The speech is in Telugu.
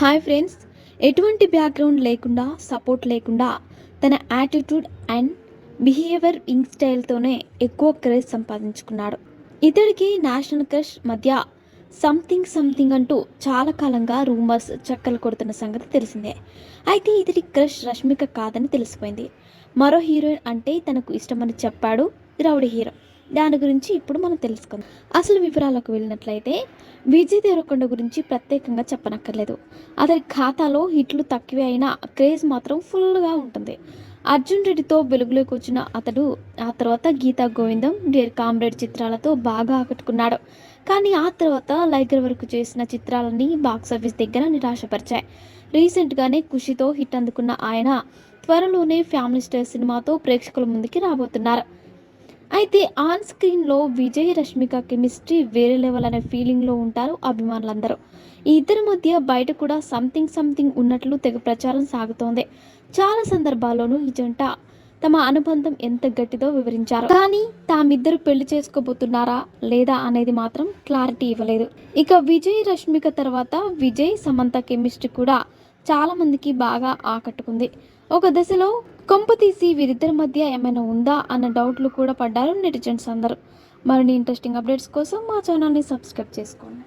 హాయ్ ఫ్రెండ్స్ ఎటువంటి బ్యాక్గ్రౌండ్ లేకుండా సపోర్ట్ లేకుండా తన యాటిట్యూడ్ అండ్ బిహేవియర్ ఇంగ్ స్టైల్తోనే ఎక్కువ క్రేజ్ సంపాదించుకున్నాడు. ఇతడికి నేషనల్ క్రష్ మధ్య సంథింగ్ సంథింగ్ అంటూ చాలా కాలంగా రూమర్స్ చక్కలు కొడుతున్న సంగతి తెలిసిందే. అయితే ఇతడి క్రష్ రష్మిక కాదని తెలిసిపోయింది. మరో హీరోయిన్ అంటే తనకు ఇష్టమని చెప్పాడు రౌడీ హీరో దాని గురించి ఇప్పుడు మనం తెలుసుకుందాం. అసలు వివరాలకు వెళ్ళినట్లయితే విజయ్ దేవరకొండ గురించి ప్రత్యేకంగా చెప్పనక్కర్లేదు. అతని ఖాతాలో హిట్లు తక్కువే అయినా క్రేజ్ మాత్రం ఫుల్గా ఉంటుంది. అర్జున్ రెడ్డితో వెలుగులోకి వచ్చిన అతడు ఆ తర్వాత గీతా గోవిందం డియర్ కామ్రేడ్ చిత్రాలతో బాగా ఆకట్టుకున్నాడు. కానీ ఆ తర్వాత లైగర్ వరకు చేసిన చిత్రాలన్నీ బాక్సాఫీస్ దగ్గర నిరాశపరిచాయి. రీసెంట్గానే ఖుషితో హిట్ అందుకున్న ఆయన త్వరలోనే ఫ్యామిలీ స్టార్ సినిమాతో ప్రేక్షకుల ముందుకి రాబోతున్నారు. అయితే ఆన్ స్క్రీన్లో విజయ్ రష్మిక కెమిస్ట్రీ వేరే లెవెల్ అనే ఫీలింగ్లో ఉంటారు అభిమానులందరూ. ఈ ఇద్దరి మధ్య బయట కూడా సంథింగ్ సంథింగ్ ఉన్నట్లు తెగ ప్రచారం సాగుతోంది. చాలా సందర్భాల్లోనూ ఈ జంట తమ అనుబంధం ఎంత గట్టిదో వివరించారు. కానీ తామిద్దరు పెళ్ళి చేసుకోబోతున్నారా లేదా అనేది మాత్రం క్లారిటీ ఇవ్వలేదు. ఇక విజయ్ రష్మిక తర్వాత విజయ్ సమంత కెమిస్ట్రీ కూడా చాలామందికి బాగా ఆకట్టుకుంది. ఒక దశలో కొంప తీసి వీరిద్దరి మధ్య ఏమైనా ఉందా అన్న డౌట్లు కూడా పడ్డారు నెటిజన్స్ అందరూ. మరిన్ని ఇంట్రెస్టింగ్ అప్డేట్స్ కోసం మా ఛానల్ని సబ్స్క్రైబ్ చేసుకోండి.